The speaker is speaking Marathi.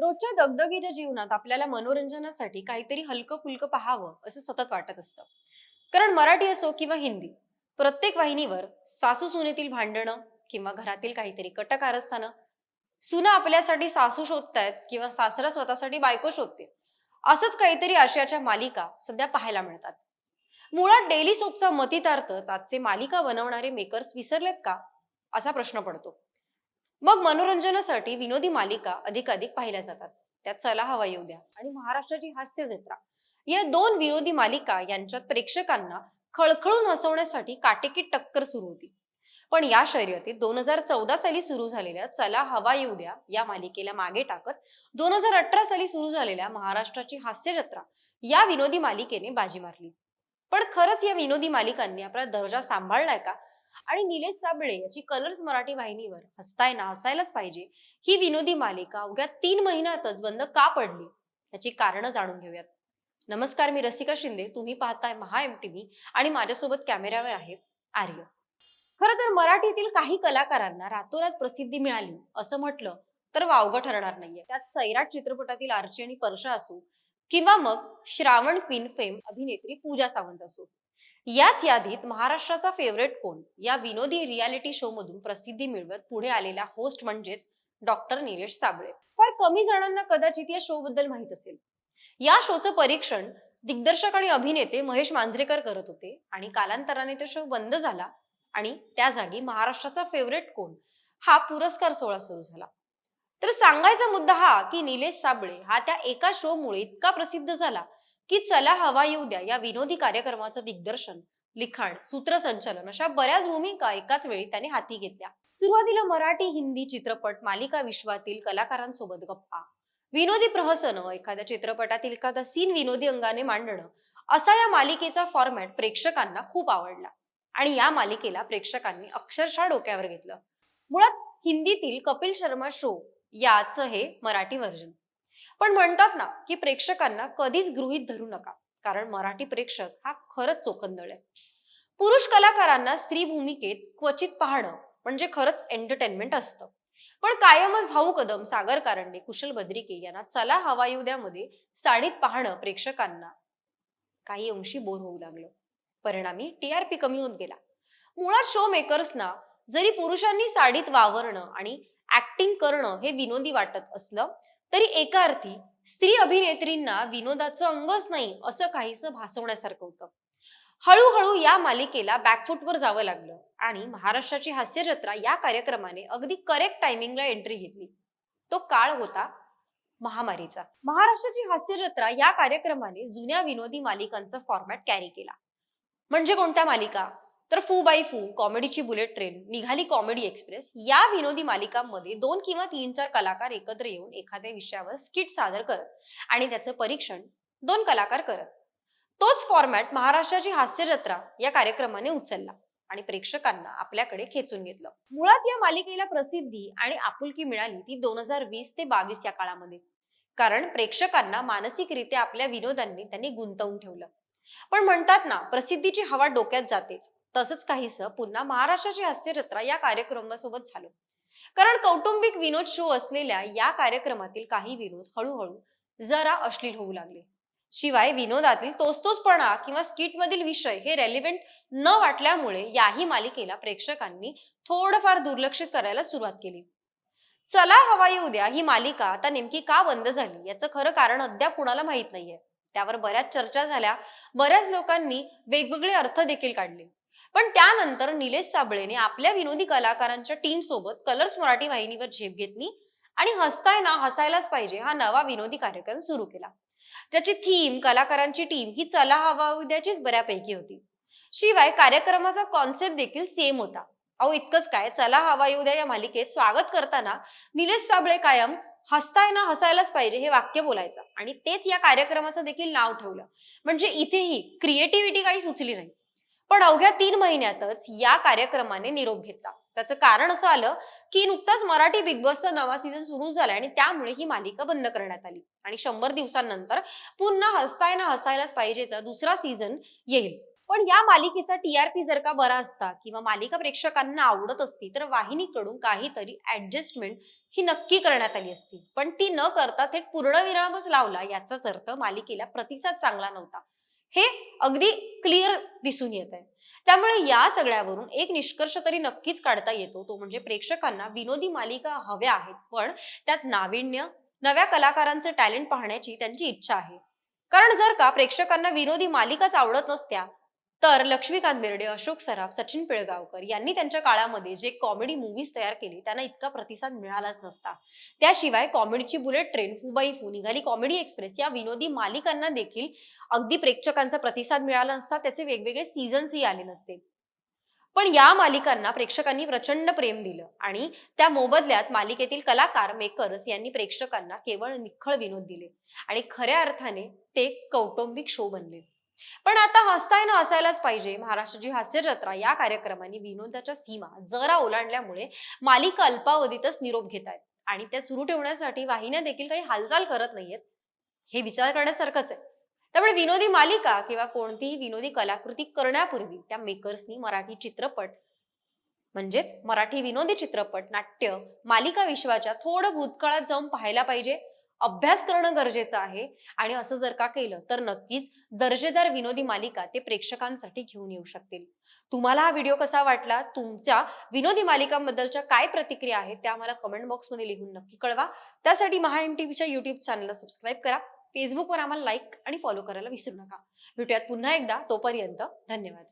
रोजच्या दगदगीच्या जीवनात आपल्याला मनोरंजनासाठी काहीतरी हलकं फुलकं पाहावं असं सतत वाटत असतं. कारण मराठी असो किंवा हिंदी प्रत्येक वाहिनीवर सासू सुनेतील भांडणं किंवा घरातील काहीतरी कटकारस्थानं सुना आपल्यासाठी सासू शोधतायत किंवा सासरा स्वतःसाठी बायको शोधते असंच काहीतरी आशयाच्या मालिका सध्या पाहायला मिळतात. मुळात डेली सोपचा मतितार्थच आजचे मालिका बनवणारे मेकर्स विसरलेत का? असा प्रश्न पडतो. मग मनोरंजनासाठी विनोदी मालिका अधिकाधिक पाहिल्या जातात. त्यात चला हवा येऊ द्या. आणि महाराष्ट्राची हास्य जत्रा. या दोन विनोदी मालिका यांच्यात प्रेक्षकांना खळखळून हसवण्यासाठी काटेकी टक्कर सुरू होती. पण या शर्यतीत दोन हजार चौदा साली सुरू झालेल्या चला हवा येऊ द्या या मालिकेला मागे टाकत दोन हजार अठरा साली सुरू झालेल्या महाराष्ट्राची हास्य जत्रा या विनोदी मालिकेने बाजी मारली. पण खरंच या विनोदी मालिकांनी आपला दर्जा सांभाळलाय का? आणि निलेश साबळे याची कलर्स मराठी वाहिनीवर हसताय ना हसायलाच पाहिजे. ही विनोदी मालिका अवघ्या तीन महिन्यातच बंद का पडली? याची कारणं जाणून घेऊयात. नमस्कार मी रसिका शिंदे. तुम्ही पाहताय महा एम टीव्ही आणि माझ्यासोबत कॅमेऱ्यावर आहे आर्य. खरं तर मराठीतील काही कलाकारांना रातोरात प्रसिद्धी मिळाली असं म्हटलं तर वावगं ठरणार नाहीये. त्यात सैराट चित्रपटातील आर्ची आणि परशा असो किंवा मग श्रावण क्वीन फेम अभिनेत्री पूजा सावंत असो. याच यादीत महाराष्ट्राचा फेवरेट कोण? या विनोदी रियालिटी शो मधून प्रसिद्धी मिळवत पुढे आलेला होस्ट म्हणजेच डॉक्टर निलेश साबळे. फार कमी जणांना कदाचित या शो बद्दल माहीत असेल. या शोचं परीक्षण दिग्दर्शक आणि अभिनेते महेश मांजरेकर करत होते आणि कालांतराने तो शो बंद झाला आणि त्या जागी महाराष्ट्राचा फेवरेट कोण? हा पुरस्कार सोहळा सुरू झाला. तर सांगायचा मुद्दा हा की निलेश साबळे हा त्या एका शो मुळे इतका प्रसिद्ध झाला की चला हवा येऊ द्या. या विनोदी कार्यक्रमाचं दिग्दर्शन लिखाण सूत्रसंचालन अशा बऱ्याच भूमिका एकाच वेळी त्याने हाती घेतल्या. सुरुवातीला मराठी हिंदी चित्रपट मालिका विश्वातील कलाकारांसोबत गप्पा. विनोदी प्रहसन एखाद्या चित्रपटातील एखादा सीन विनोदी अंगाने मांडणं असा या मालिकेचा फॉर्मॅट प्रेक्षकांना खूप आवडला. आणि या मालिकेला प्रेक्षकांनी अक्षरशः डोक्यावर घेतलं. मुळात हिंदीतील कपिल शर्मा शो याचं हे मराठी व्हर्जन पण म्हणतात ना की प्रेक्षकांना कधीच गृहीत धरू नका कारण मराठी प्रेक्षक हा खरंच चोखंदळ आहे. पुरुष कलाकारांना स्त्री भूमिकेत क्वचित पाहणं म्हणजे खरंच एंटरटेनमेंट असतं. पण कायमच भाऊ कदम सागर कारंडे कुशल बद्रिके यांना चला हवा येऊ द्यामध्ये साडीत पाहणं प्रेक्षकांना. काही अंशी बोर होऊ लागलं. परिणामी टीआरपी कमी होत गेला. मुळात शो मेकर्सना जरी पुरुषांनी साडीत वावरणं आणि ऍक्टिंग करणं हे विनोदी वाटत असलं तरी एका अर्थी स्त्री अभिनेत्रींना विनोदाचं अंगच नाही असं काहीसं भासवण्यासारखं होतं. हळूहळू या मालिकेला बॅकफुटवर जावं लागलं आणि महाराष्ट्राची हास्य जत्रा या कार्यक्रमाने अगदी करेक्ट टायमिंगला एंट्री घेतली. तो काळ होता महामारीचा. महाराष्ट्राची हास्य जत्रा या कार्यक्रमाने जुन्या विनोदी मालिकांचा फॉर्मॅट कॅरी केला. म्हणजे कोणत्या मालिका? तर फू बाय फू कॉमेडीची बुलेट ट्रेन निघाली कॉमेडी एक्सप्रेस. या विनोदी मालिकांमध्ये दोन किंवा तीन चार कलाकार एकत्र येऊन एखाद्या विषयावर स्किट सादर करत आणि त्याचं परीक्षण दोन कलाकार करत. तोच फॉर्मॅट महाराष्ट्राची हास्य जत्रा या कार्यक्रमाने उचलला आणि प्रेक्षकांना आपल्याकडे खेचून घेतलं. मुळात या मालिकेला प्रसिद्धी आणि आपुलकी मिळाली ती दोन हजार वीस ते बावीस या काळामध्ये. कारण प्रेक्षकांना मानसिकरित्या आपल्या विनोदांनी त्यांनी गुंतवून ठेवलं. पण म्हणतात ना प्रसिद्धीची हवा डोक्यात जातेच. तसंच काहीसं पुन्हा महाराष्ट्राची हास्य जत्रा या कार्यक्रमासोबत झालं. कारण कौटुंबिक विनोद शो असलेल्या या कार्यक्रमातील काही विनोद हळूहळू जरा अश्लील होऊ लागले. शिवाय विनोदातील तोच किंवा स्किट मधील विषय हे रेलिव्हेंट न वाटल्यामुळे याही मालिकेला प्रेक्षकांनी थोडंफार दुर्लक्षित करायला सुरुवात केली. चला हवा येऊ द्या ही मालिका आता नेमकी का बंद झाली याचं खरं कारण अद्याप कुणाला माहीत नाहीये. त्यावर बऱ्याच चर्चा झाल्या. बऱ्याच लोकांनी वेगवेगळे अर्थ देखील काढले. पण त्यानंतर निलेश साबळेने आपल्या विनोदी कलाकारांच्या टीम सोबत कलर्स मराठी वाहिनीवर झेप घेतली आणि हसताय ना हसायलाच पाहिजे हा नवा विनोदी कार्यक्रम सुरू केला. त्याची थीम कलाकारांची टीम ही चला हवा उद्याचीच बऱ्यापैकी होती. शिवाय कार्यक्रमाचा कॉन्सेप्ट देखील सेम होता. अहो इतकंच काय? चला हवा येऊ द्या या मालिकेत स्वागत करताना निलेश साबळे कायम हसताय ना हसायलाच पाहिजे हे वाक्य बोलायचं आणि तेच या कार्यक्रमाचं देखील नाव ठेवलं. म्हणजे इथेही क्रिएटिव्हिटी काही सुचली नाही. पण अवघ्या तीन महिन्यातच या कार्यक्रमाने निरोप घेतला. त्याचं कारण असं आलं की नुकताच मराठी बिग बॉसचा नवा सीझन सुरू झाला आणि त्यामुळे ही मालिका बंद करण्यात आली. आणि शंभर दिवसांनंतर पुन्हा हसताय ना हसायलाच पाहिजेचा दुसरा सीझन येईल. पण या मालिकेचा टीआरपी जर का बरा असता किंवा मालिका प्रेक्षकांना आवडत असती तर वाहिनीकडून काहीतरी ऍडजस्टमेंट ही नक्की करण्यात आली असती. पण ती न करता थेट पूर्णविरामच लावला याचाच अर्थ मालिकेला प्रतिसाद चांगला नव्हता. हे अगदी क्लिअर दिसून येत आहे त्यामुळे या सगळ्यावरून एक निष्कर्ष तरी नक्कीच काढता येतो तो म्हणजे प्रेक्षकांना विनोदी मालिका हव्या आहेत पण त्यात नाविन्य नव्या कलाकारांचे टॅलेंट पाहण्याची त्यांची इच्छा आहे. कारण जर का प्रेक्षकांना विनोदी मालिकाच आवडत नसत्या तर लक्ष्मीकांत बेर्डे अशोक सराफ सचिन पिळगावकर यांनी त्यांच्या काळामध्ये जे कॉमेडी मूवीज तयार केली त्यांना इतका प्रतिसाद मिळालाच नसता. त्याशिवाय कॉमेडीची बुलेट ट्रेन फुबाई फू निघाली. कॉमेडी एक्सप्रेस या विनोदी मालिकांना देखील अगदी प्रेक्षकांचा प्रतिसाद मिळाला नसता त्याचे वेगवेगळे सीझन्सही आले नसते. पण या मालिकांना प्रेक्षकांनी प्रचंड प्रेम दिलं आणि त्या मोबदल्यात मालिकेतील कलाकार मेकर्स यांनी प्रेक्षकांना केवळ निखळ विनोद दिले आणि खऱ्या अर्थाने ते कौटुंबिक शो बनले. पण आता हसताय ना पाहिजे. महाराष्ट्राची हास्य जत्रा या कार्यक्रमाने विनोदाच्या सीमा जरा ओलांडल्यामुळे मालिका अल्पावधीतच निरोप घेत आहेत. आणि त्या सुरू ठेवण्यासाठी वाहिन्या देखील काही हालचाल करत नाहीयेत. हे विचार करण्यासारखंच आहे. त्यामुळे विनोदी मालिका किंवा कोणतीही विनोदी कलाकृती करण्यापूर्वी त्या मेकर्सनी मराठी चित्रपट म्हणजेच मराठी विनोदी चित्रपट नाट्य मालिका विश्वाच्या थोडं भूतकाळात जाऊन पाहायला पाहिजे. अभ्यास करणं गरजेचं आहे. आणि असं जर का केलं तर नक्कीच दर्जेदार विनोदी मालिका ते प्रेक्षकांसाठी घेऊन येऊ शकतील. तुम्हाला हा व्हिडिओ कसा वाटला? तुमच्या विनोदी मालिकांबद्दलच्या काय प्रतिक्रिया आहेत? त्या आम्हाला कमेंट बॉक्समध्ये लिहून नक्की कळवा. त्यासाठी महा एम टीव्हीच्या युट्यूब चॅनलला सबस्क्राईब करा. फेसबुकवर आम्हाला लाईक आणि फॉलो करायला विसरू नका. भेटूयात पुन्हा एकदा. तोपर्यंत धन्यवाद.